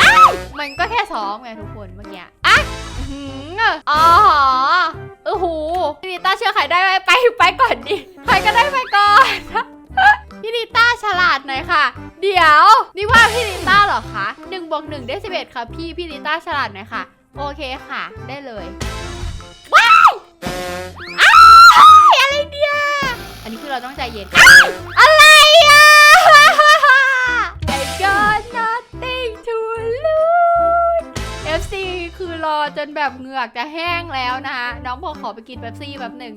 อ้าวมันก็แค่ซ้อมไงทุกคนเมื่อกี้อะอื้อหืออ๋อเออหูพี่นิต้าเชื่อใครได้ไหมไปไปก่อนดิ ใครก็ได้ไปก่อนพี่นิต้าฉลาดหน่อยค่ะ เดี๋ยว นี่ว่าพี่นิต้าเหรอคะหนึ่งบวกหนึ่งได้สิบเอ็ดค่ะพี่พี่นิต้าฉลาดหน่อยค่ะ โอเคค่ะ ได้เลยว้ายอ้ายอะไรเนี่ยอันนี้คือเราต้องใจเย็นอ้ายอะไรอะ I got nothing to lose FC คือรอจนแบบเหงือกจะแห้งแล้วนะคะน้องพอขอไปกินเป๊ปซี่แบบหนึ่ง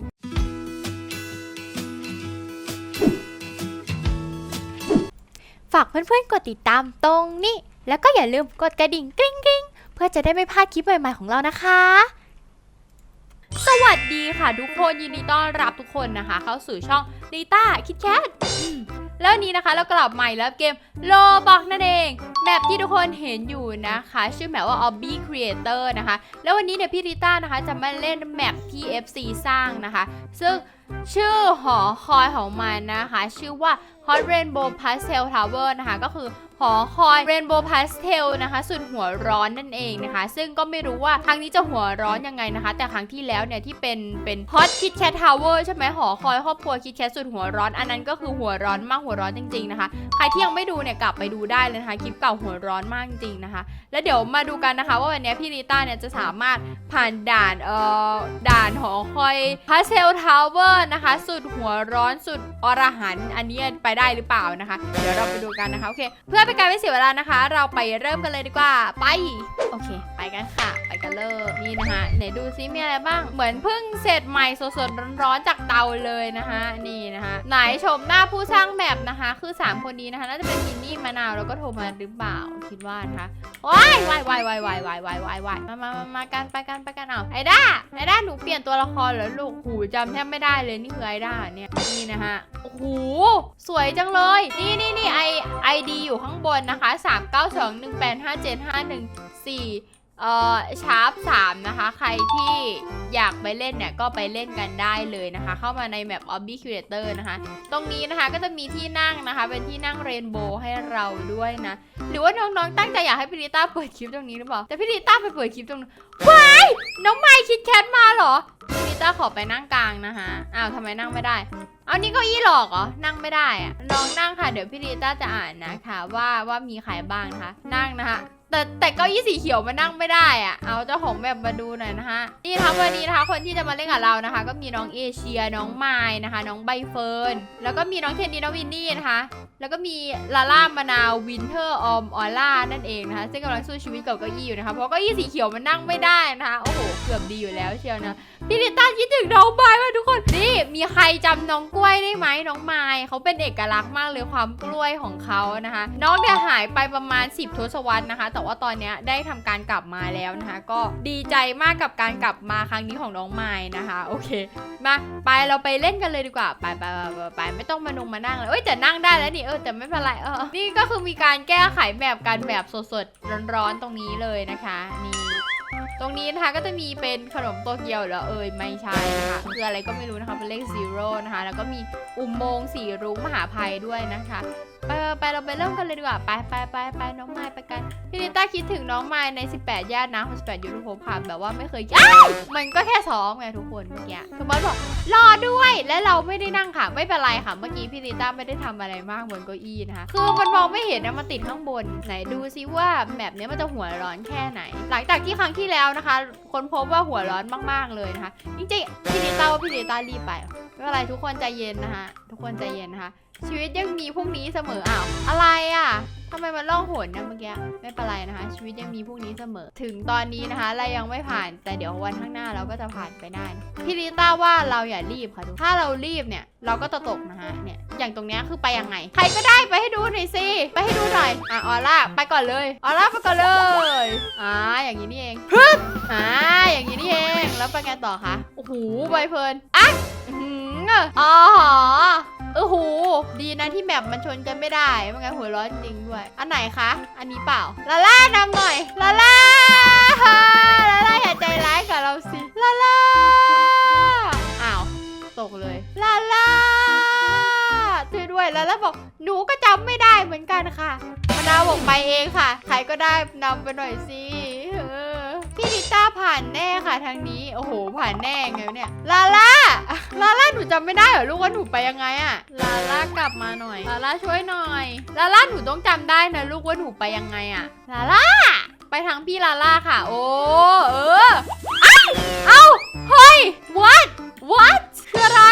ฝากเพื่อนๆกดติดตามตรงนี้ แล้วก็อย่าลืมกดกระดิ่งกริ๊งกริ๊งเพื่อจะได้ไม่พลาดคลิปใหม่ๆของเรานะคะ สวัสดีค่ะทุกคนยินดีต้อนรับทุกคนนะคะ เข้าสู่ช่องลิต้าคิดแคท แล้วนี้นะคะเรากลับใหม่แล้วเกมโลบอกนั่นเองแมปที่ทุกคนเห็นอยู่นะคะ ชื่อแมปว่า Obby Creator นะคะ แล้ววันนี้เนี่ยพี่ริต้านะคะจะมาเล่นแมปที่ FC สร้างนะคะ ซึ่งชื่อหอคอยของมันนะคะ ชื่อว่า Hot Rainbow Pastel Tower นะคะ ก็คือ หอคอย Rainbow Pastel นะคะสุดหัวร้อนนั่นเองนะคะ ซึ่งก็ไม่รู้ว่าครั้งนี้จะหัวร้อนยังไงนะคะ แต่ครั้งที่แล้วเนี่ยที่เป็นเป็น Hot Kit Kat Tower ใช่ไหมหอคอยครอบครัว Kit Kat สุดหัวร้อนอันนั้นก็คือหัวร้อนมากหัวร้อนจริงๆนะคะ ใครที่ยังไม่ดูเนี่ยกลับไปดูได้เลยนะคะคลิปเก่าหัวร้อนมากจริงๆนะคะ แล้วเดี๋ยวมาดูกันนะคะ ว่าวันนี้พี่ริต้าเนี่ยจะสามารถผ่านด่านเอ่อด่านหอคอยพาสเซลทาวเวอร์นะคะ สุดหัวร้อนสุดอรหันอันนี้ไปได้หรือเปล่านะคะ เดี๋ยวเราไปดูกันนะคะโอเคเพื่อเป็นการไม่เสียเวลานะคะ เราไปเริ่มกันเลยดีกว่า ไป โอเค ไปกันค่ะ ไปกันเลยนี่นะคะไหนดูซิมีอะไรบ้าง เหมือนเพิ่งเสร็จใหม่สดๆร้อนๆจากเตาเลยนะคะนี่นะคะไหนชมหน้าผู้สร้างแบบนะคะ คือสามคนนี้นะคะน่าจะเป็นมินนี่มะนาวแล้วก็โทรมาหรือเปล่าคิดว่านะคะว้ายวายวายวายวายวายวายวายวายมามามามากันไปกันไปกันเอาไอด้าไอด้าหนูเปลี่ยนตัวละครเหรอลูกหูจำแทบไม่ได้เลยนี่คือไอด้าเนี่ยนี่นะฮะโอ้โหสวยจังเลย นี่นี่นี่ไอไอดีอยู่ข้างบนนะคะ 3 9 2 1 8 5 7 5 1 4เอ่อชาร์ป3นะคะ ใครที่อยากไปเล่นเนี่ยก็ไปเล่นกันได้เลยนะคะ เข้ามาในแมป Obby Creator นะคะ ตรงนี้นะคะก็จะมีที่นั่งนะคะ เป็นที่นั่งเรนโบว์ให้เราด้วยนะ หรือว่าน้องๆตั้งใจอยากให้พี่ลิต้าเปิดคลิปตรงนี้หรือเปล่า แต่พี่ลิต้าไปเปิดคลิปตรงนู้นว้ายน้องไมค์คิดแคทมาเหรอ จ้าขอไปนั่งกลางนะคะ อ้าวทำไมนั่งไม่ได้ เอานี่เก็อี้หลอกเหรอ นั่งไม่ได้อะลองนั่งค่ะ เดี๋ยวพี่ลิต้าจะอ่านนะคะ ว่าว่ามีใครบ้างนะคะ นั่งนะคะ แต่แต่เก้าอี้สีเขียวมานั่งไม่ได้อะเอาเจ้าของแบบมาดูหน่อยนะคะ นี่ทั้งวันนี้นะคะคนที่จะมาเล่นกับเรานะคะ ก็มีน้องเอเชียน้องไมล์นะคะ น้องใบเฟิร์นแล้วก็มีน้องเทนดีน้องวินนี่นะคะ แล้วก็มีลาล่ามะนาววินเทอร์ออมออล่านั่นเองนะคะ ซึ่งกำลังสู้ชีวิตกับเก้าอี้อยู่นะคะเพราะเก้าอี้สีเขียวมันนั่งไม่ได้นะคะโอ้โหเกือบดีอยู่แล้วเชียวนะพี่ลิต้าคิดถึงน้องไม้มาทุกคนนี่มีใครจำน้องกล้วยได้ไหมน้องไม้เขาเป็นเอกลักษณ์มากเลยความกล้วยของเขานะคะ น้องเนี่ยหายไปประมาณ 10 ทศวรรษนะคะแต่ว่าตอนนี้ได้ทำการกลับมาแล้วนะคะ ก็ดีใจมากกับการกลับมาครั้งนี้ของน้องไม้นะคะ โอเค มาไปเราไปเล่นกันเลยดีกว่า ไปไปไปไปไม่ต้องมานุงมานั่งเลยเอ้ยแต่นั่งได้แล้วนี่เออแต่ไม่เป็นไรเออนี่ก็คือมีการแก้ไขแบบการแบบสดๆร้อนๆตรงนี้เลยนะคะนี่ตรงนี้นะคะก็จะมีเป็นขนมโตเกียวเหรอเอ่ยไม่ใช่นะคะคืออะไรก็ไม่รู้นะคะเป็นเลข zero นะคะแล้วก็มีอุโมงค์สีรุ้งมหาภัยด้วยนะคะ ไปไปเราไปเริ่มกันเลยดีกว่า ไปไปไปไปน้องไม้ไปกัน พี่ลิต้าคิดถึงน้องไม้ใน 18ญาตินะ18ยูทูบผ่านแบบว่าไม่เคยอ้าวมันก็แค่ซ้อมไงทุกคนเมื่อกี้ทุกคนบอกรอด้วยและเราไม่ได้นั่งค่ะ ไม่เป็นไรค่ะ เมื่อกี้พี่ลิต้าไม่ได้ทำอะไรมากบนเก้าอี้นะคะ คือมันมองไม่เห็นนะมันติดข้างบนไหนดูซิว่าแมปเนี้ยมันจะหัวร้อนแค่ไหน หลังจากที่ครั้งที่แล้วนะคะ คนพบว่าหัวร้อนมากๆเลยนะคะจริงๆพี่ลิต้าว่าพี่ลิต้ารีบไปไม่เป็นไรทุกคนใจเย็นนะคะทุกคนใจเย็นนะคะ ชีวิตยังมีพรุ่งนี้เสมออ้าวอะไรอะทำไมมันล่องหนนะเมื่อกี้ไม่เป็นไรนะคะ ชีวิตยังมีพรุ่งนี้เสมอ ถึงตอนนี้นะคะเรายังไม่ผ่านแต่เดี๋ยววันข้างหน้าเราก็จะผ่านไปได้พี่ลิต้าว่าเราอย่ารีบค่ะทุกถ้าเรารีบเนี่ยเราก็จะตกนะคะเนี่ยอย่างตรงเนี้ยคือไปยังไง ใครก็ได้ไปให้ดูหน่อยสิไปให้ดูหน่อยอะออร่าไปก่อนเลยออร่าไปก่อนเลยอ่าอย่างนี้นี่เองฮึอ่าอย่างนี้นี่เองแล้วไปไงต่อคะโอ้โหใบเพลินอะอื้อ หืออ๋อเออหูดีนะที่แมปมันชนกันไม่ได้ไม่งั้นหัวร้อนจริงด้วย อันไหนคะ อันนี้เปล่า ลาล่านำหน่อย ลาล่า ลาล่าอย่าใจร้ายกับเราสิ ลาล่า อ้าว ตกเลย ลาล่าช่วยด้วย ลาล่าบอก หนูก็จำไม่ได้เหมือนกันค่ะมะนาวบอกไปเองค่ะ ใครก็ได้นำไปหน่อยสิเออพี่ลิต้าผ่าน ทางนี้ โอ้โห ผ่านแน่ไงวะเนี่ย ลาล่า ลาล่า หนูจำไม่ได้เหรอลูกว่าหนูไปยังไงอะลาล่ากลับมาหน่อย ลาล่าช่วยหน่อย ลาล่า หนูต้องจำได้นะลูกว่าหนูไปยังไงอะลาล่า ไปทางพี่ลาล่าค่ะ โอ้ เออ เอ้า เฮ้ย what what คืออะไร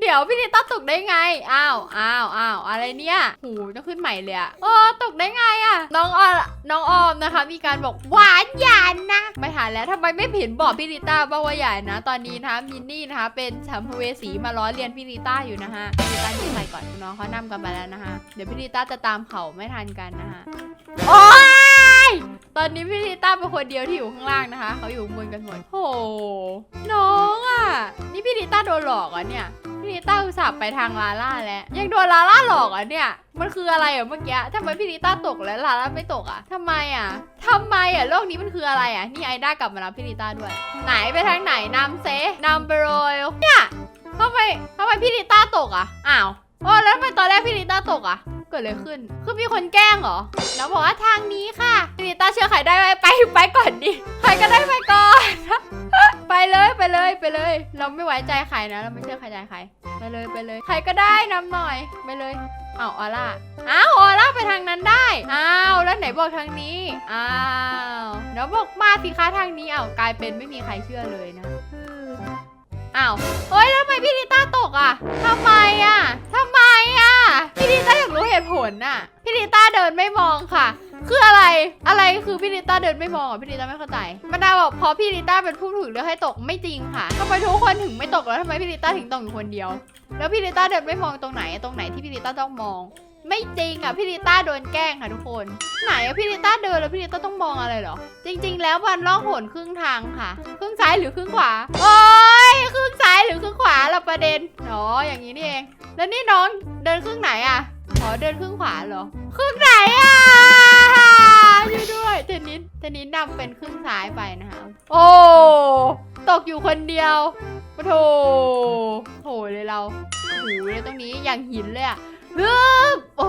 เดี๋ยวพี่ลิต้าตกได้ไง อ้าวอ้าวอ้าวอะไรเนี่ย หูจะขึ้นใหม่เลยอะเออตกได้ไงอะน้องออมน้องออมนะคะ มีการบอกหวานหยานนะ ไม่ทันแล้วทำไมไม่เห็นบอกพี่ลิต้าบ้างว่าหยานนะ ตอนนี้นะคะมินนี่นะคะ เป็นสัมภเวสีมาล้อเลียนพี่ลิต้าอยู่นะคะพี่ลิต้านี่ใครก่อนน้องเขานำกันไปแล้วนะคะ เดี๋ยวพี่ลิต้าจะตามเขาไม่ทันกันนะคะโอ๊ยตอนนี้พี่ลิต้าเป็นคนเดียวที่อยู่ข้างล่างนะคะ เขาอยู่บนกันหมดโอ้น้องอะ นี่พี่ลิต้าโดนหลอกอะเนี่ยพี่ลิต้าอุตส่าห์ไปทางลาล่าแล้วยังโดนลาล่าหลอกอะเนี่ย มันคืออะไรอะเมื่อกี้ทำไมพี่ลิต้าตกแล้วลาล่าไม่ตกอะทำไมอะทำไมอะโลกนี้มันคืออะไรอะนี่ไอด้ากลับมารับพี่ลิต้าด้วย ไหนไปทางไหนนำเซนำไปเลยเนี่ยทำไมทำไมพี่ลิต้าตกอะอ้าวโอ้แล้วทำไมตอนแรกพี่ลิต้าตกอะเกิดอะไรขึ้น คือมีคนแกล้งเหรอ แล้วบอกว่าทางนี้ค่ะพี่ลิต้าเชื่อใครได้ไหมไปไปก่อนดิใครก็ได้ไปก่อน ไปเลยไปเลยไปเลย เราไม่ไว้ใจใครนะ เราไม่เชื่อใครใจใครไปเลยไปเลย ใครก็ได้นำหน่อยไปเลยอ้าวออร่าอ้าวออร่าไปทางนั้นได้อ้าวแล้วไหนบอกทางนี้อ้าวเดี๋ยวบอกมาสิคะทางนี้อ้าวกลายเป็นไม่มีใครเชื่อเลยนะอ้าวเฮ้ยแล้วทำไมพี่ลิต้าตกอะทำไมอะทำไมอะพี่ลิต้าอยากรู้เหตุผลน่ะพี่ลิต้าเดินไม่มองค่ะ คืออะไร อะไรคือพี่ลิต้าเดินไม่มองอะพี่ลิต้าไม่เข้าใจมันดาบอกเพราะพี่ลิต้าเป็นผู้ถูกเลือกให้ตกไม่จริงค่ะทำไมทุกคนถึงไม่ตกแล้วทำไมพี่ลิต้าถึงตกอยู่คนเดียว แล้วพี่ลิต้าเดินไม่มองตรงไหนตรงไหนที่พี่ลิต้าต้องมอง ไม่จริงอะพี่ลิต้าโดนแกล้งค่ะทุกคน ไหนอะพี่ลิต้าเดินแล้วพี่ลิต้าต้องมองอะไรเหรอ จริง ๆ แล้ววันล่องหนครึ่งทางค่ะ ครึ่งซ้ายหรือครึ่งขวา โอ้ยครึ่งซ้ายหรือครึ่งขวาเราประเด็นอ๋ออย่างนี้นี่เอง แล้วนี่น้องเดินครึ่งไหนอะอ๋อเดินครึ่งขวาเหรอ ครึ่งไหนอะ สเทนนิสนำเป็นครึ่งซ้ายไปนะคะ โอ้ ตกอยู่คนเดียวโอ้โถโหเลยเราโอ้โหเลยตรงนี้อย่างหินเลยอะฮึบโอ้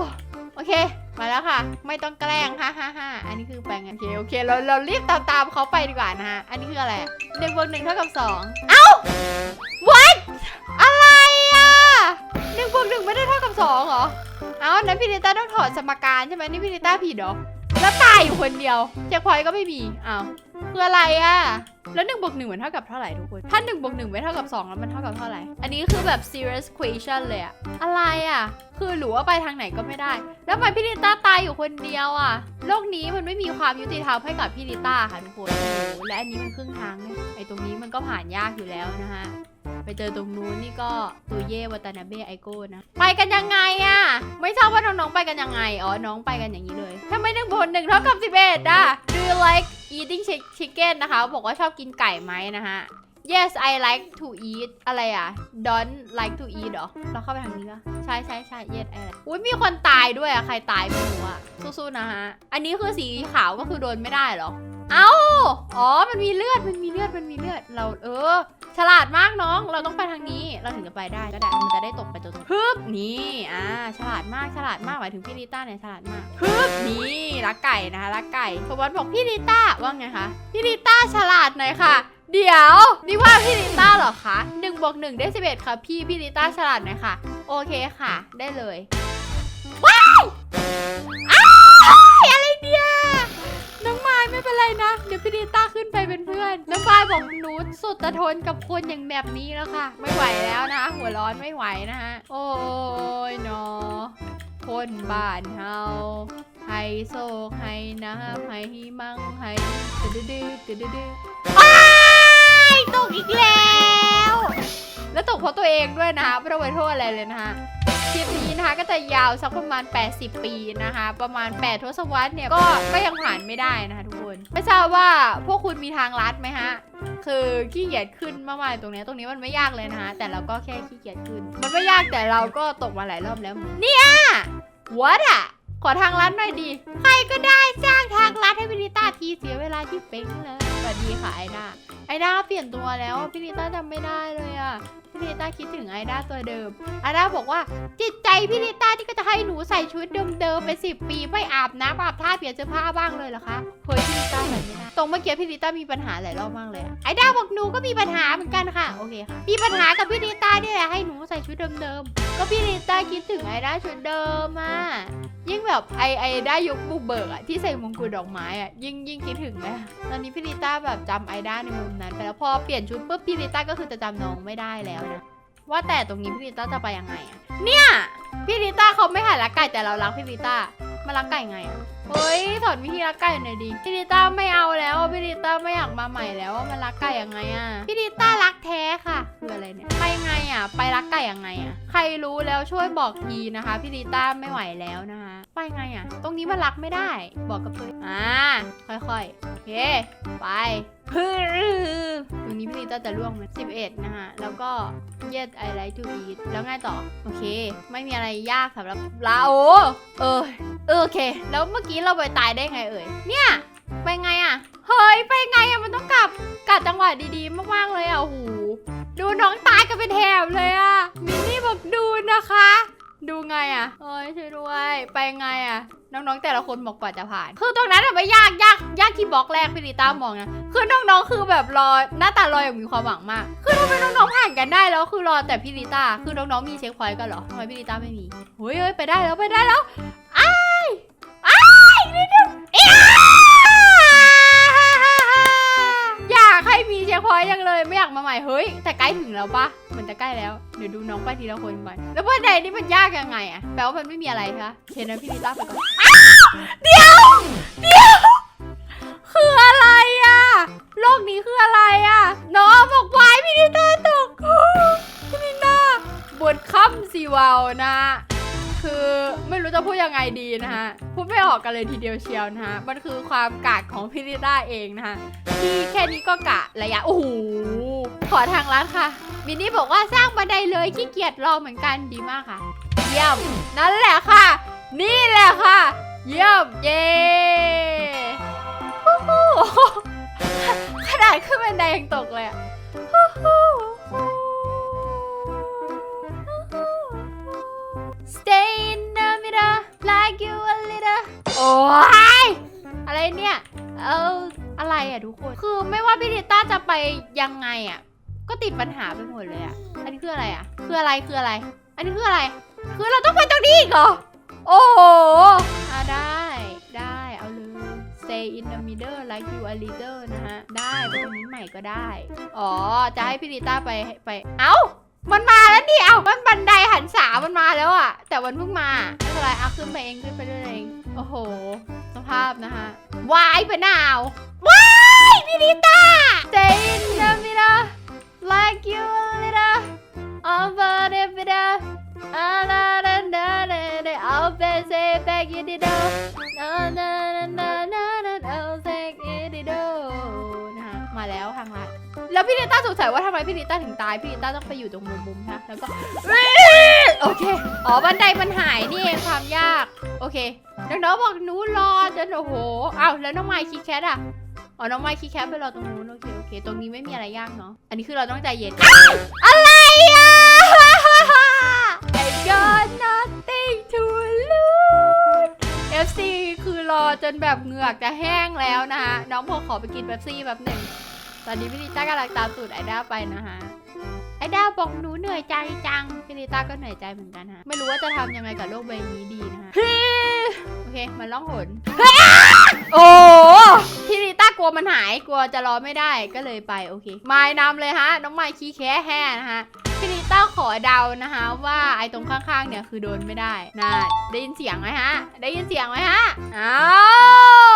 โอเค มาแล้วค่ะ ไม่ต้องแกล้งฮ่าฮ่าฮ่าอันนี้คือแปลงกันโอเค โอเค เรา เรารีบตามตามเขาไปดีกว่านะฮะ อันนี้คืออะไรหนึ่งบวกหนึ่งเท่ากับสองเอ้า what อะไรอะหนึ่งบวกหนึ่งไม่ได้เท่ากับสองเหรอ เอ้านั้นพี่ลิต้าต้องถอดสมการใช่ไหมนี่พี่ลิต้าผิดเหรอ แล้วตายอยู่คนเดียวเช็คพอยต์ก็ไม่มีอ้าวคืออะไรอะ แล้วหนึ่งบวกหนึ่งมันเท่ากับเท่าไหร่ทุกคน ถ้าหนึ่งบวกหนึ่งไม่เท่ากับสองแล้วมันเท่ากับเท่าไหร่ อันนี้คือแบบ serious question เลยอะอะไรอะคือหรือว่าไปทางไหนก็ไม่ได้ แล้วทำไมพี่ลิต้าตายอยู่คนเดียวอะโลกนี้มันไม่มีความยุติธรรมให้กับพี่ลิต้าค่ะทุกคนโอ้และอันนี้มันครึ่งทางเนี่ยไอ้ตรงนี้มันก็ผ่านยากอยู่แล้วนะฮะ ไปเจอตรงนู้นนี่ก็ตูเย่วัตานาเบะไอโก้นะ ไปกันยังไงอะไม่ทราบว่าน้องๆไปกันยังไง อ๋อ น้องไปกันอย่างนี้เลยทำไมหนึ่งบนหนึ่งเท่ากับสิบเอ็ดอะ Do you like eating chicken นะคะ บอกว่าชอบกินไก่ไหมนะฮะ Yes I like to eat อะไรอะ Don't like to eat หรอ เราเข้าไปทางนี้ปะใช่ใช่ใช่ Yes I like อุ้ยมีคนตายด้วยอะ ใครตายไม่รู้อะ สู้ๆนะฮะ อันนี้คือสีขาวก็คือโดนไม่ได้หรอ เอ้า อ๋อ มันมีเลือด มันมีเลือด มันมีเลือด เราเออ ฉลาดมากน้อง เราต้องไปทางนี้ เราถึงจะไปได้ก็ได้ มันจะได้ตกไปจนฮึบนี่ อ่า ฉลาดมาก ฉลาดมาก หมายถึงพี่ลิต้าเนี่ยฉลาดมากฮึบนี่รักไก่นะคะรักไก่สมบัติบอกพี่ลิต้าว่าไงคะ พี่ลิต้าฉลาดหน่อยค่ะ เดี๋ยว นี่ว่าพี่ลิต้าเหรอคะหนึ่งบวกหนึ่งได้สิบเอ็ดค่ะ พี่ พี่ลิต้าฉลาดหน่อยค่ะ โอเคค่ะ ได้เลยว้าย เป็นไรนะ เดี๋ยวพี่ดีต้าขึ้นไปเป็นเพื่อนน้องไม้บอกหนูสุดจะทนกับคนอย่างแบบนี้แล้วค่ะ ไม่ไหวแล้วนะ หัวร้อนไม่ไหวนะฮะ โอ้ยเนาะคนบ้านเฮาให้โซกให้นะให้มั่งให้ตึดดื้อตึดดื้ออ้าย ตกอีกแล้ว แล้วตกเพราะตัวเองด้วยนะคะไม่ต้องไปโทษอะไรเลยนะคะคลิปนี้นะคะก็จะยาวสักประมาณ 80 ปีนะคะ ประมาณ 8 ทศวรรษเนี่ยก็ก็ยังผ่านไม่ได้นะคะทุกคน ไม่ทราบว่าพวกคุณมีทางลัดไหมฮะ คือขี้เกียจขึ้นมากๆตรงนี้ตรงนี้มันไม่ยากเลยนะคะแต่เราก็แค่ขี้เกียจขึ้น มันไม่ยากแต่เราก็ตกมาหลายรอบแล้วเนี่ย what อะ ขอทางลัดหน่อยดิใครก็ได้จ้างทางลัดให้พินิต้าทีเสียเวลาที่เป้งเลยสวัสดีค่ะไอด้าไอด้าเปลี่ยนตัวแล้วพินิต้าจำไม่ได้เลยอะ พี่ลิต้าคิดถึงไอด้าตัวเดิมไอด้าบอกว่าจิตใจพี่ลิต้าที่ก็จะให้หนูใส่ชุดเดิมๆไปสิบปีไม่อาบน้ำอาบท่าเปลี่ยนเสื้อผ้าบ้างเลยเหรอคะเฮ้ยพี่ลิต้าใส่ไม่ได้ตรงเมื่อกี้พี่ลิต้ามีปัญหาหลายรอบมากเลยอะไอด้าบอกหนูก็มีปัญหาเหมือนกันค่ะโอเคค่ะมีปัญหากับพี่ลิต้าเนี่ยแหละให้หนูใส่ชุดเดิมๆก็พี่ลิต้าคิดถึงไอด้าชุดเดิมอะยิ่งแบบไอไอด้ายุคบุกเบิกอะที่ใส่มงกุฎดอกไม้อะยิ่งยิ่งคิดถึงเลยอะตอนนี้พี่ลิต้าแบบจำไอด้าในมุมนั้นไปแล้วพอเปลี่ยนชุดปุ๊บพี่ลิต้าก็คือจะจำน้องไม่ได้แล้วนะว่าแต่ตรงนี้พี่ลิต้าจะไปยังไงอะเนี่ยพี่ลิต้าเขาไม่หันรักไก่แต่เรารักพี่ลิต้ามารักไก่ไงอะเฮ้ยสอนวิธีรักไก่หน่อยดิพี่ลิต้าไม่เอาแล้วพี่ลิต้าไม่อยากมาใหม่แล้วว่ามันรักไก่ยังไงอะพี่ลิต้ารักแท้ค่ะคืออะไรเนี่ยไปไงอะไปรักไก่ยังไงอะใครรู้แล้วช่วยบอกทีนะคะพี่ลิต้าไม่ไหวแล้วนะคะ ไปไงอะตรงนี้มันรักไม่ได้ บอกกับตัวเออ่าค่อยๆโอเคไป ฮึตรงนี้พี่ลิต้าจะล่วงไหมสิบเอ็ดนะคะแล้วก็ yes I like to eat แล้วไงต่อ โอเค ไม่มีอะไรยากสำหรับเราเออเออโอเค แล้วเมื่อกี้เราไปตายได้ไงเอ่ย เนี่ย ไปไงอะเฮ้ย ไปไงอะมันต้องกลับกลับจังหวะดีๆ มากๆเลยอะโอ้โหดูน้องตายกันเป็นแถบเลยอะ มินนี่บอกดูนะคะ ดูไงอะเอ้ยช่วยด้วย ไปไงอะน้องๆแต่ละคนบอกกว่าจะผ่าน คือตรงนั้นอะไม่ยากยากยากที่บล็อกแรกพี่ลิต้ามองนะ คือน้องๆคือแบบรอหน้าตารออย่างมีความหวังมาก คือทำไมน้องๆผ่านกันได้แล้วคือรอแต่พี่ลิต้า คือน้องๆมีเช็คพอยต์กันเหรอทำไมพี่ลิต้าไม่มีเฮ้ยเฮ้ยไปได้แล้วไปได้แล้วอ้ายอ้ายนิดเดียวเอ้ย ช็คพอยต์ยังเลยไม่อยากมาใหม่เฮ้ย แต่ใกล้ถึงแล้วปะเหมือนจะใกล้แล้วเดี๋ยวดูน้องไปทีละคนก่อน แล้วบันไดนี่มันยากยังไงอะแปลว่ามันไม่มีอะไรคะโอเคนะพี่ลิต้าไปก่อนเดี๋ยวเดี๋ยวคืออะไรอะโลกนี้คืออะไรอะน้องบอกไว้พี่นิต้าตกพี่นิต้าบทค่ำสีวาวนะ คือไม่รู้จะพูดยังไงดีนะฮะ พูดไม่ออกกันเลยทีเดียวเชียวนะฮะ มันคือความกาดของพี่นิต้าเองนะฮะ ที่แค่นี้ก็กะระยะ โอ้โห ขอทางลัดค่ะ มินนี่บอกว่าสร้างบันไดเลยขี้เกียจรอเหมือนกันดีมากค่ะ เยี่ยม นั่นแหละค่ะ นี่แหละค่ะ เยี่ยม เย้ขนาดขึ้นบันไดยังตกเลยอะ middle like you a little โอ้ยอะไรเนี่ย เอออะไรอะทุกคน คือไม่ว่าพี่ลิต้าจะไปยังไงอะก็ติดปัญหาไปหมดเลยอะอันนี้คืออะไรอะคืออะไรคืออะไร อันนี้คืออะไร คือเราต้องไปตรงนี้อีกเหรอ โอ้โหอะได้ได้เอาเลย stay in the middle like you a leader นะฮะ ได้ตรงนี้ใหม่ก็ได้ อ๋อ จะให้พี่ลิต้าไปไป เอ้า มันมาแล้วนี่ เอ้ามันบันไดหันษามันมาแล้วอะแต่มันเพิ่งมา ไม่เป็นไรเอะขึ้นไปเองขึ้นไปด้วยเอง โอ้โห สภาพนะฮะ วายไปหนาววายพี่ลิต้า stay in the middle like you a leader over the middle อ่าดาดาดาดาดาเอาไปเซแบกยูดิโดนานานานา แล้วพี่ลิต้าสงสัยว่าทำไมพี่ลิต้าถึงตาย พี่ลิต้าต้องไปอยู่ตรงมุมมุมนะ แล้วก็โอเค อ๋อ บันไดมันหายนี่เองความยาก โอเค น้องๆบอกหนูรอจนโอ้โหอ้าวแล้วน้องไมค์คีแคทอะ อ๋อ น้องไมค์คีแคทไปรอตรงนู้นโอเค โอเค ตรงนี้ไม่มีอะไรยากเนาะ อันนี้คือเราต้องใจเย็น อะไรอะ I got nothing to lose FC คือรอจนแบบเหงือกจะแห้งแล้วนะฮะน้องพอขอไปกินเบปซี่แบบหนึ่ง ตอนนี้พี่ลิต้ากำลังตามสูตรไอด้าไปนะฮะ ไอด้าบอกหนูเหนื่อยใจจังพี่ลิต้าก็เหนื่อยใจเหมือนกันฮะ ไม่รู้ว่าจะทำยังไงกับโลกใบนี้ดีนะฮะ โอเคมันล่องหนโอ้พี่ ลิต้ากลัวมันหายกลัวจะรอไม่ได้ก็เลยไปโอเคมายนำเลยฮะ น้องไมายขี้แค่แห่นะฮะพี่ลิต้าขอเดานะคะ ว่าไอ้ตรงข้างๆเนี่ยคือโดนไม่ได้นะได้ยินเสียงไหมฮะ ได้ยินเสียงไหมฮะอ้า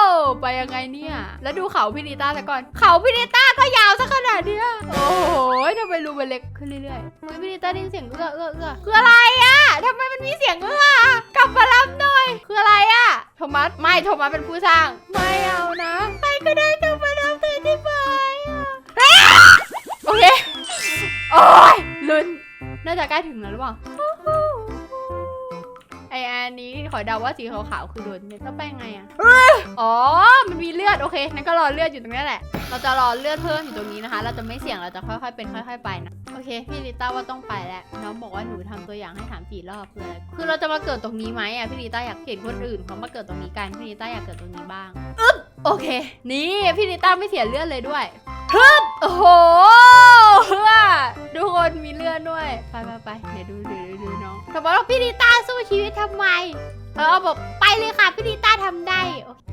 วไปยังไงเนี่ย แล้วดูเขาพี่ลิต้าซะก่อน เขาพี่ลิต้าก็ยาวซะขนาดเนี้ยโอ้โหทำไมรูมันเล็กขึ้นเรื่อยๆเฮ้ยพี่ลิต้าได้ยินเสียงเอื้อเอื้อเอื้อคืออะไรอะทำไมมันมีเสียงเอื้อกลับมารับหน่อย คืออะไรอะโทมัสไม่โทมัสเป็นผู้สร้างไม่เอานะ ก็ได้กลับมารับเธอที่ไปอะโอเค โอ้ยลุ้น น่าจะใกล้ถึงแล้วหรือเปล่า ไออันนี้ขอเดาว่าสีขาวๆคือโดนเม็ดแล้วไปไงอะอ๋อ มันมีเลือดโอเคนั่นก็รอเลือดอยู่ตรงนี้แหละ เราจะรอเลือดเพิ่มอยู่ตรงนี้นะคะ เราจะไม่เสี่ยง เราจะค่อยๆเป็นค่อย ๆ ไปนะ โอเค พี่ลิต้าว่าต้องไปแล้วน้องบอกว่าหนูทำตัวอย่างให้ถามสี่รอบคืออะไรคือเราจะมาเกิดตรงนี้ไหมอะพี่ลิต้าอยากเห็นคนอื่นเขามาเกิดตรงนี้กันพี่ลิต้าอยากเกิดตรงนี้บ้างอึ๊บโอเค นี่พี่ลิต้าไม่เสียเลือดเลยด้วยฮึบโอ้โหทุกคนมีเลือดด้วยไปไปไปเดี๋ยวดูดูดูดูน้องแต่ว่าพี่ลิต้าสู้ชีวิตทำไม เออบอกไปเลยค่ะพี่ลิต้าทำได้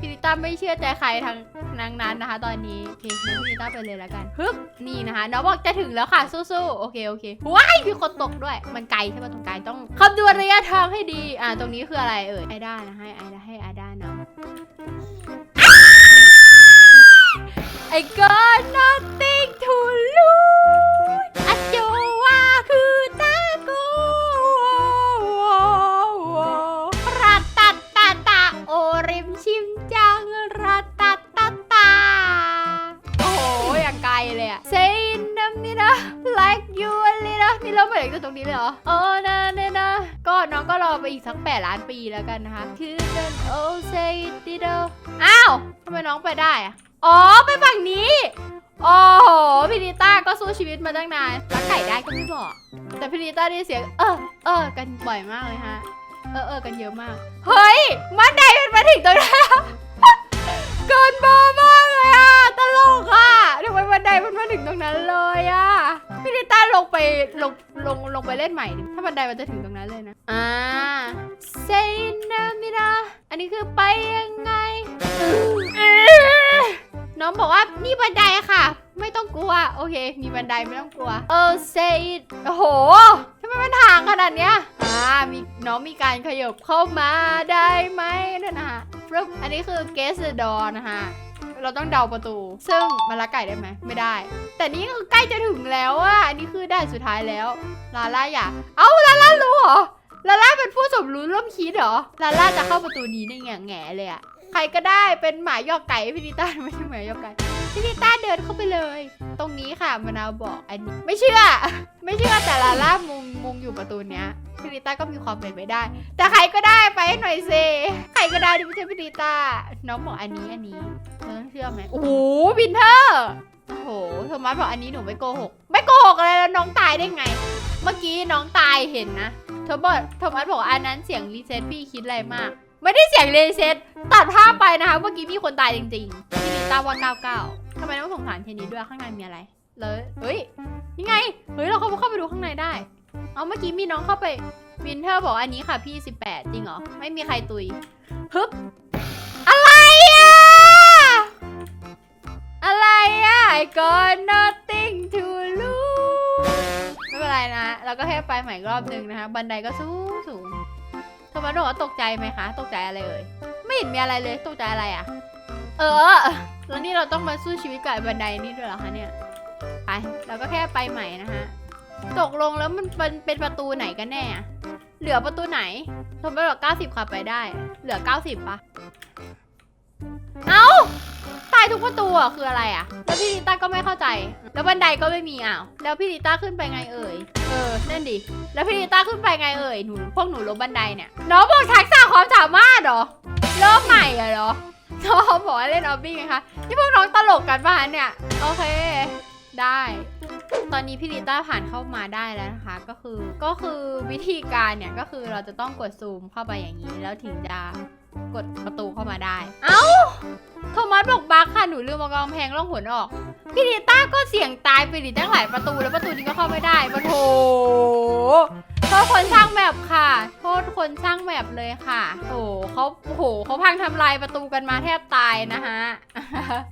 พี่ลิต้าไม่เชื่อใจใครทางนางนั้นนะคะ ตอนนี้โอเคงั้นพี่ลิต้าไปเลยแล้วกันฮึบนี่นะคะน้องบอกจะถึงแล้วค่ะสู้ๆโอเคโอเคว้ายมีคนตกด้วยมันไกลใช่ปะตรงไกลต้องคำนวณระยะทางให้ดีอ่าตรงนี้คืออะไรเอ่ยไอด้านะให้ไอด้าให้ไอด้าเนาะ I got nothing to lose เลยนะนี่เราไปถึงตรงนี้เลยเหรอโอ้นะเนี่ยนะ ก็น้องก็รอไปอีกสักแปดล้านปีแล้วกันนะคะ คือเดินโอ้ say ดิโดอ้าวทำไมน้องไปได้อะอ๋อ ไปฝั่งนี้ โอ้โหพิริต้าก็สู้ชีวิตมาตั้งนานรักไก่ได้ก็ไม่บอก แต่พิริต้าได้เสียง เออเออกันบ่อยมากเลยฮะ เออเออกันเยอะมาก เฮ้ย มันไดมันมาถึงตรงนั้เกินเบอร์มากเลยอะ ตลกอะ ทำไมบันไดมันมาถึงตรงนั้นเลยอะพิริต้าลงไปลงลงลงไปเล่นใหม่ดิถ้าบันไดมันจะถึงตรงนั้นเลยนะอ่าเซนามิราอันนี้คือไปยังไงเอ๊ะน้องบอกว่านี่บันไดค่ะ ไม่ต้องกลัว โอเค มีบันไดไม่ต้องกลัว เออเซดโอ้โหทำไมมันห่างขนาดเนี้ยอ่ามีน้องมีการขยบเข้ามาได้ไหมนั่นนะคะฟรึบอันนี้คือ guess the door นะคะ เราต้องเดาประตู ซึ่งมันละไก่ได้ไหมไม่ได้ แต่นี่คือใกล้จะถึงแล้วอะอันนี้คือได้สุดท้ายแล้ว ลาล่าอยากเอ้าลาล่ารู้เหรอ ลาล่าเป็นผู้สมรู้ร่วมคิดเหรอ ลาล่าจะเข้าประตูนี้ได้แง่แง่เลยอะใครก็ได้เป็นหมายอกไก่พี่นิต้าไม่ใช่หมายอกไก่พี่นิต้าเดินเข้าไปเลย ตรงนี้ค่ะมะนาวบอกอันนี้ไม่เชื่อ ไม่เชื่อแต่ลาล่ามุงมุงอยู่ประตูเนี้ย พี่นิต้าก็มีความเป็นไปได้ แต่ใครก็ได้ไปให้หน่อยเซใครก็ได้ที่ไม่ใช่พี่นิต้าน้องบอกอันนี้อันนี้เราต้องเชื่อไหมโอ้โหวินเทอร์โอ้โหโทมัสบอกอันนี้หนูไม่โกหกไม่โกหกอะไรแล้วน้องตายได้ไง เมื่อกี้น้องตายเห็นนะโทมัสโทมัสบอกอันนั้นเสียงรีเซ็ตพี่คิดอะไรมาก ไม่ได้เสียงรีเซ็ตตัดภาพไปนะคะ เมื่อกี้มีคนตายจริงๆพี่ลิต้าวัน99ทำไมต้องสงสารเทนนี้ด้วยข้างในมีอะไรเลยเฮ้ยนี่ไง เฮ้ย เราเข้าเข้าไปดูข้างในได้ เอาเมื่อกี้มีน้องเข้าไป วินเทอร์บอกอันนี้ค่ะพี่18จริงเหรอ ไม่มีใครตุยฮึบอะไรอะ อะไรอะ I got nothing to lose ไม่เป็นไรนะ เราก็แค่ไปใหม่รอบหนึ่งนะคะ บันไดก็สูงสูงทมัสบอกว่าตกใจไหมคะ ตกใจอะไรเอ่ย ไม่เห็นมีอะไรเลย ตกใจอะไรอะ เออ แล้วนี่เราต้องมาสู้ชีวิตกับบันไดนี่ด้วยเหรอคะเนี่ย ไป เราก็แค่ไปใหม่นะคะ ตกลงแล้วมันเป็นเป็นประตูไหนกันแน่อะเหลือประตูไหนทมัสบอก90ค่ะไปได้ เหลือ90ปะเอ้า ตายทุกประตูอะคืออะไรอะ แล้วพี่ลิต้าก็ไม่เข้าใจ แล้วบันไดก็ไม่มีอ้าว แล้วพี่ลิต้าขึ้นไปไงเอ่ย เออนั่นดิ แล้วพี่ลิต้าขึ้นไปไงเอ่ย หนูพวกหนูลบบันไดเนี่ย น้องบอกทักษะความสามารถเหรอเริ่มใหม่อะเหรอน้องบอกว่าเล่นออบบี้ไงคะ นี่พวกน้องตลกกันป่ะเนี่ย โอเค ได้ ตอนนี้พี่ลิต้าผ่านเข้ามาได้แล้วนะคะ ก็คือก็คือวิธีการเนี่ยก็คือเราจะต้องกดซูมเข้าไปอย่างนี้ แล้วถึงจะกดประตูเข้ามาได้ เอ้าโทมัสบอกบักค่ะหนูลืมมอากำแพงล่องหนออกพี่ลิต้าก็เสี่ยงตายไปดิตั้งหลายประตูแล้วประตูนี้ก็เข้าไม่ได้ปะโถ ทษคนสร้างแมปค่ะ โทษคนสร้างแมปเลยค่ะโอ้เขาโอ้โหเขาพังทำลายประตูกันมาแทบตายนะคะ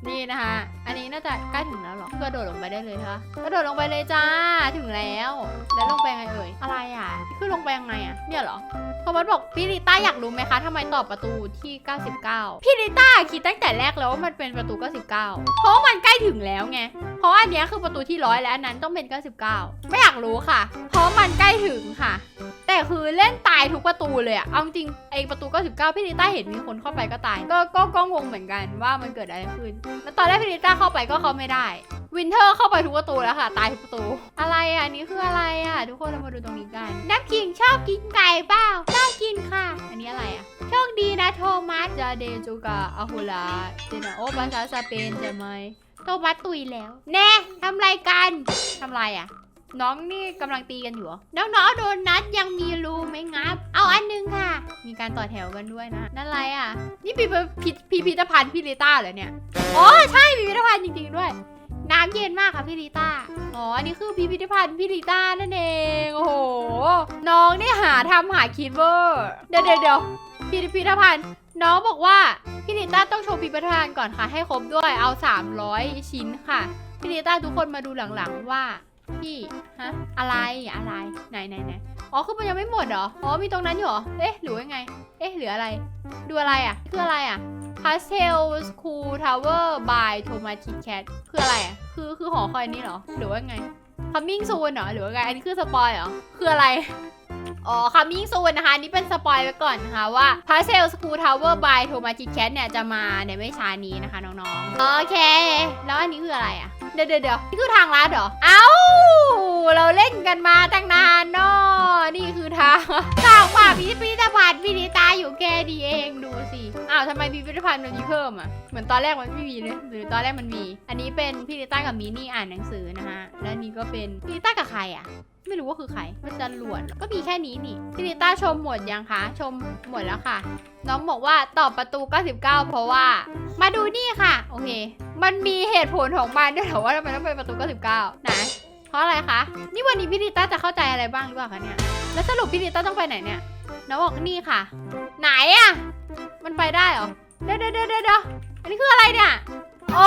นี่นะคะ อันนี้น่าจะใกล้ถึงแล้วหรอกระโดดลงไปได้เลยค่ะกระโดดลงไปเลยจ้า ถึงแล้ว แล้วลงไปยังไงเอ่ย อะไรอะ คือลงไปยังไงอะ เนี่ยเหรอโทมัสบอกพี่ลิต้าอยากรู้ไหมคะทำไมตอบประตูที่ 99 พี่ลิต้าคิดตั้งแต่แรกแล้วว่ามันเป็นประตู 99 เพราะมันใกล้ถึงแล้วไง เพราะอันนี้คือประตูที่ร้อยและอันนั้นต้องเป็น 99 ไม่อยากรู้ค่ะ เพราะมันใกล้ถึงค่ะแต่คือเล่นตายทุกประตูเลยอะเอาจริงไอประตู 99 พี่ลิต้าเห็นมีคนเข้าไปก็ตาย ก็ก็ก็งงเหมือนกันว่ามันเกิดอะไรขึ้น แล้วตอนแรกพี่ลิต้าเข้าไปก็เข้าไม่ได้ วินเทอร์เข้าไปทุกประตูแล้วค่ะ ตายทุกประตู อะไรอะอันนี้คืออะไรอะทุกคนเรามาดูตรงนี้กัน น้ำขิงชอบกินไก่เปล่าชอบกินค่ะ อันนี้อะไรอะโชคดีนะโทมัสจาเดจูกาอาฮูลาเจนาโอภาษาสเปนใช่ไหมโทมัสตุยแล้ว แน่ทำไรกันทำไรอะ น้องนี่กำลังตีกันอยู่เหรอน้องๆโดนัทยังมีรูไหมงับ เอาอันหนึงค่ะ มีการต่อแถวกันด้วยนะ นั่นอะไรอะ นี่พิพิธพิพิธภัณฑ์พี่ลิต้าเหรอเนี่ย อ๋อ ใช่พิพิธภัณฑ์จริงๆด้วย น้ำเย็นมากค่ะพี่ลิต้า อ๋อ อันนี้คือพิพิธภัณฑ์พี่ลิต้านั่นเอง โอ้โห น้องนี่หาทำหาคิดเวอร์ เดี๋ยวเดี๋ยวเดี๋ยวพิพิธภัณฑ์ น้องบอกว่าพี่ลิต้าต้องโชว์พิพิธภัณฑ์ก่อนค่ะ ให้ครบด้วย เอา 300 ชิ้นค่ะ พี่ลิต้าทุกคนมาดูหลังๆว่า พี่ฮะอะไรอะไรไหนไหนไหนอ๋อคือมันยังไม่หมดเหรออ๋อมีตรงนั้นอยู่เหรอเอ๊ะหรือว่าไง เอ๊ะหรืออะไร ดูอะไรอะคืออะไรอะ Pastel School Tower by Thomas Kit Kat คืออะไรอะคือคือหอคอยนี้เหรอหรือว่าไง Coming soon เหรอหรือว่าไงอันนี้คือสปอยเหรอคืออะไร อ๋อ Coming soon นะคะนี่เป็นสปอยไว้ก่อนนะคะว่า Pastel School Tower by Thomas Kit Kat เนี่ยจะมาในไม่ช้านี้นะคะน้องๆ โอเค แล้วอันนี้คืออะไรอะเดี๋ยวเดี๋ยวเดี๋ยวนี่คือทางลัดเหรอ เอ้า เราเล่นกันมาตั้งนานเนาะนี่คือทางทางป่าพิพิธภัณฑ์พินิตาอยู่แค่ดีเองดูสิอ้าวทำไมพิพิธภัณฑ์มันมีเพิ่มอะ เหมือนตอนแรกมันไม่มีเลยหรือตอนแรกมันมี อันนี้เป็นพินิตากับมินี่อ่านหนังสือนะฮะและนี่ก็เป็นพินิตากับใครอะ ไม่รู้ว่าคือใครมันจะหลวดก็มีแค่นี้นี่พินิต้าชมหมดยังคะ ชมหมดแล้วค่ะ น้องบอกว่าตอบประตู 99 เพราะว่า มาดูนี่ค่ะ โอเค มันมีเหตุผลของมันด้วยเหรอว่าทำไมต้องเป็นประตู 99 ไหน เพราะอะไรคะ นี่วันนี้พี่ลิต้าจะเข้าใจอะไรบ้างหรือเปล่าคะเนี่ย แล้วสรุปพี่ลิต้าต้องไปไหนเนี่ย น้องบอกนี่ค่ะ ไหนอะมันไปได้เหรอ เดี๋ยวเดี๋ยวเดี๋ยวเดี๋ยวอันนี้คืออะไรเนี่ย โอ้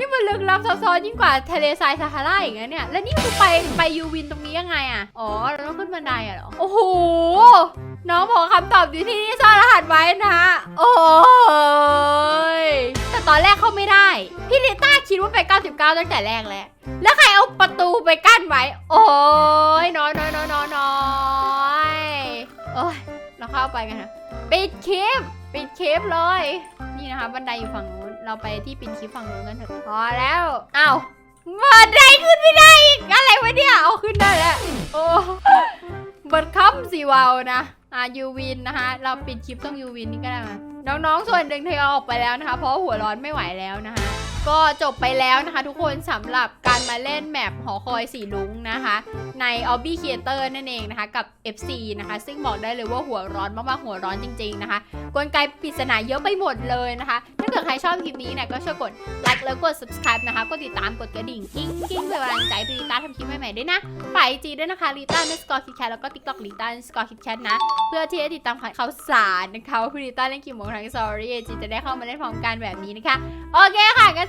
นี่มันลึกลับซับซ้อนยิ่งกว่าทะเลทรายซาฮาราอีกนะเนี่ย แล้วนี่คือไปไปยูวินตรงนี้ยังไงอะ อ๋อ เราต้องขึ้นบันไดอะเหรอ โอ้โห น้องบอกคำตอบอยู่ที่นี่ซ่อนรหัสไว้นะ โอ้ย แต่ตอนแรกเข้าไม่ได้ พี่ลิต้าคิดว่าไป 99 ตั้งแต่แรกแล้ว แล้วใครเอาประตูไปกั้นไว้ โอ้ยน้อยน้อยน้อยน้อยน้อยโอ้ย เราเข้าไปกันนะปิดคลิป ปิดคลิปเลย นี่นะคะบันไดอยู่ฝั่งนู้น เราไปที่ปิดคลิปฝั่งนู้นกันเถอะพอแล้วอ้าวบันไดขึ้นไม่ได้อีกอะไรวะเนี่ยเอาขึ้นได้แล้วโอ้บัดคัมสีวาวนะอ่ายูวินนะคะ เราปิดคลิปต้องยูวินนี่ก็ได้มาน้องๆส่วนหนึ่งทยอยออกไปแล้วนะคะ เพราะหัวร้อนไม่ไหวแล้วนะคะ ก็จบไปแล้วนะคะทุกคนสำหรับการมาเล่นแมปหอคอยสีลุงนะคะ ใน o b b y Creator นั่นเองนะคะ กับ FC นะคะ ซึ่งบอกได้เลยว่าหัวร้อนมากๆหัวร้อนจริง ๆนะคะ กลไกปริศนาเยอะไปหมดเลยนะคะ ถ้าเกิดใครชอบคลิปนี้เนี่ยก็ช่วยกดไลค์แล้วกด subscribe นะคะกดติดตามกดกระดิ่งกิ้งกิ้งเพื่อเป็นกำลังใจให้ลิต้าทำคลิปใหม่ๆด้วยนะฝ่ายจีด้วยนะคะลิต้าในสกอร์คิดแคทแล้วก็ TikTok ลิต้าในสกอร์คิดแคทนะ เพื่อที่จะติดตามข่าวสารนะคะว่าพี่ลิต้าเล่นกี่โมงทาง Story จีจะได้เข้ามาเล่นพร้อมกันแบบนี้นะคะโอเคค่ะงั้น